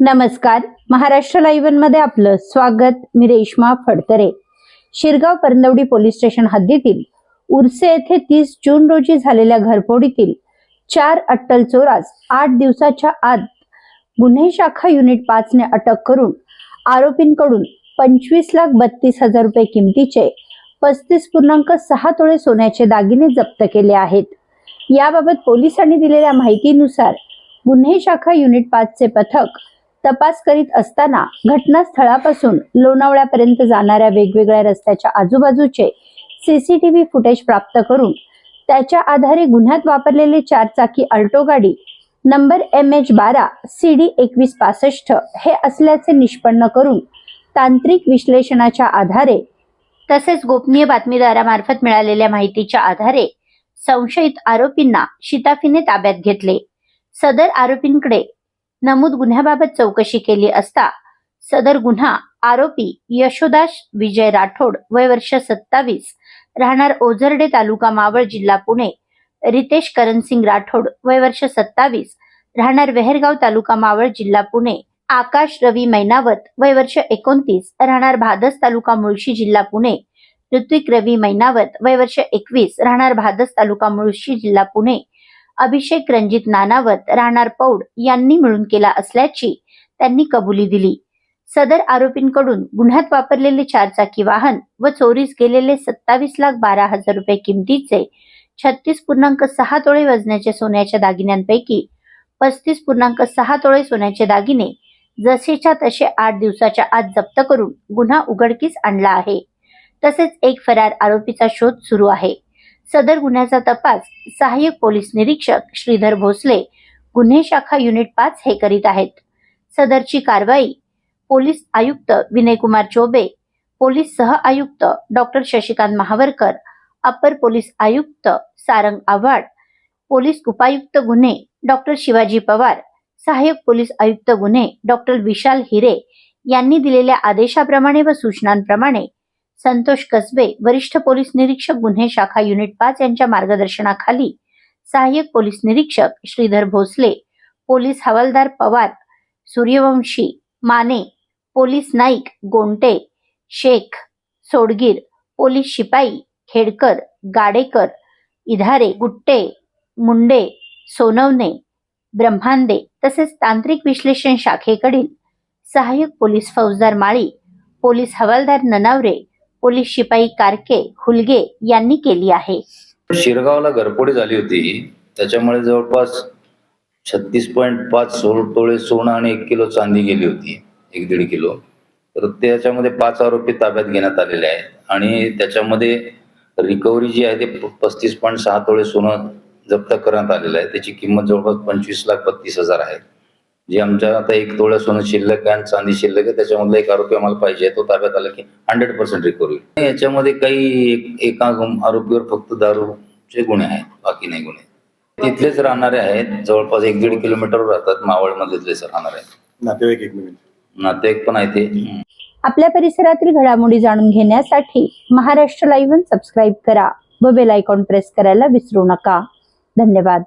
नमस्कार. महाराष्ट्र लाईव्हमध्ये आपलं स्वागत. मी रेश्मा फडतरे. शिरगाव परंदवडी पोलीस स्टेशन हद्दीतील उर्से येथे तीस जून रोजी झालेल्या घरफोडीतील चार अट्टल चोरास आठ दिवसाच्या आत गुन्हे शाखा युनिट पाच ने अटक करून आरोपींकडून पंचवीस लाख बत्तीस हजार रुपये किमतीचे पस्तीस पूर्णांक सहा तोळे सोन्याचे दागिने जप्त केले आहेत. याबाबत पोलिसांनी दिलेल्या माहितीनुसार गुन्हे शाखा युनिट पाचचे पथक तपास करीत असताना घटनास्थळापासून लोणावळ्यापर्यंत जाणाऱ्या वेगवेगळ्या रस्त्याच्या आजूबाजूचे सीसीटीव्ही फुटेज प्राप्त करून त्याच्या आधारे गुन्ह्यात वापरलेली चारचाकी अल्टो गाडी नंबर एम एच बारा सी डी एकवीस पासष्ट हे असल्याचे निष्पन्न करून तांत्रिक विश्लेषणाच्या आधारे तसेच गोपनीय बातमीदारामार्फत मिळालेल्या माहितीच्या आधारे संशयित आरोपींना शिताफीने ताब्यात घेतले. सदर आरोपींकडे नमूद गुन्ह्याबाबत चौकशी केली असता सदर गुन्हा आरोपी यशोदास विजय राठोड वय वर्ष सत्तावीस राहणार ओझरडे तालुका मावळ जिल्हा पुणे रितेश करणसिंग राठोड वय वर्ष सत्तावीस राहणार वेहरगाव तालुका मावळ जिल्हा पुणे आकाश रवी मैनावत वय वर्ष एकोणतीस राहणार भादस तालुका मुळशी जिल्हा पुणे ऋत्विक रवी मैनावत वय वर्ष एकवीस राहणार भादस तालुका मुळशी जिल्हा पुणे अभिषेक रणजित नानावत राहणार पौड यांनी मिळून केला असल्याची त्यांनी कबुली दिली. सदर आरोपींकडून गुन्ह्यात वापरलेले चारचाकी वाहन व चोरीस गेलेले सत्तावीस लाख बारा हजार रुपये किमतीचे छत्तीस पूर्णांक सहा तोळे वजनाच्या सोन्याच्या दागिन्यांपैकी पस्तीस पूर्णांक सहा तोळे सोन्याचे दागिने जसेच्या तसे आठ दिवसाच्या आत जप्त करून गुन्हा उघडकीस आणला आहे. तसेच एक फरार आरोपीचा शोध सुरू आहे. सदर गुन्ह्याचा तपास सहाय्यक पोलीस निरीक्षक श्रीधर भोसले गुन्हे शाखा युनिट पाच हे करीत आहेत. सदरची कारवाई पोलीस आयुक्त विनयकुमार चोबे पोलीस सह आयुक्त डॉक्टर शशिकांत महावरकर अपर पोलीस आयुक्त सारंग आव्हाड पोलीस उपायुक्त गुन्हे डॉक्टर शिवाजी पवार सहाय्यक पोलीस आयुक्त गुन्हे डॉक्टर विशाल हिरे यांनी दिलेल्या आदेशाप्रमाणे व सूचनांप्रमाणे संतोष कसबे वरिष्ठ पोलीस निरीक्षक गुन्हे शाखा युनिट पाच यांच्या मार्गदर्शनाखाली. सहाय्यक पोलीस निरीक्षक श्रीधर भोसले पोलीस हवालदार पवार सूर्यवंशी माने पोलीस नाईक गोंटे शेख सोडगीर पोलीस शिपाई खेडकर गाडेकर इधारे गुट्टे मुंडे सोनवणे ब्रह्मांडे तसेच तांत्रिक विश्लेषण शाखेकडील सहाय्यक पोलीस फौजदार माळी पोलीस हवालदार ननावरे पोलीस शिपाई कारके हुलगे यांनी केली आहे. शिरगावला घरपोडी झाली होती. त्याच्यामुळे जवळपास छत्तीस पॉईंट पाच सोळ तोळे सोनं आणि एक किलो चांदी गेली होती. एक दीड किलो. तर त्याच्यामध्ये पाच आरोपी ताब्यात घेण्यात आलेले आहेत. आणि त्याच्यामध्ये रिकव्हरी जी आहे ते पस्तीस पॉईंट सहा तोळे सोनं जप्त करण्यात आलेलं आहे. त्याची किंमत जवळपास पंचवीस लाख बत्तीस हजार आहे. जे आमच्या आता एक तोळ्या सोनं शिल्लक आहे आणि चांदी शिल्लक आहे त्याच्यामधला एक आरोपी आम्हाला पाहिजे तो ताब्यात आला की हंड्रेड पर्सेंट रिकव्हरी याच्यामध्ये काही एक- आरोपीवर फक्त दारूचे गुन्हे आहेत बाकी नाही गुन्हे. तिथलेच राहणारे आहेत जवळपास एक दीड किलोमीटरवर राहतात मावळमधलेच राहणारे आहेत. नातेवाईक एक मिनिट. नातेवाईक पण आहे ते. आपल्या परिसरातील घडामोडी जाणून घेण्यासाठी महाराष्ट्र लाईव्ह सबस्क्राईब करा व बेल आयकॉन प्रेस करायला विसरू नका. धन्यवाद.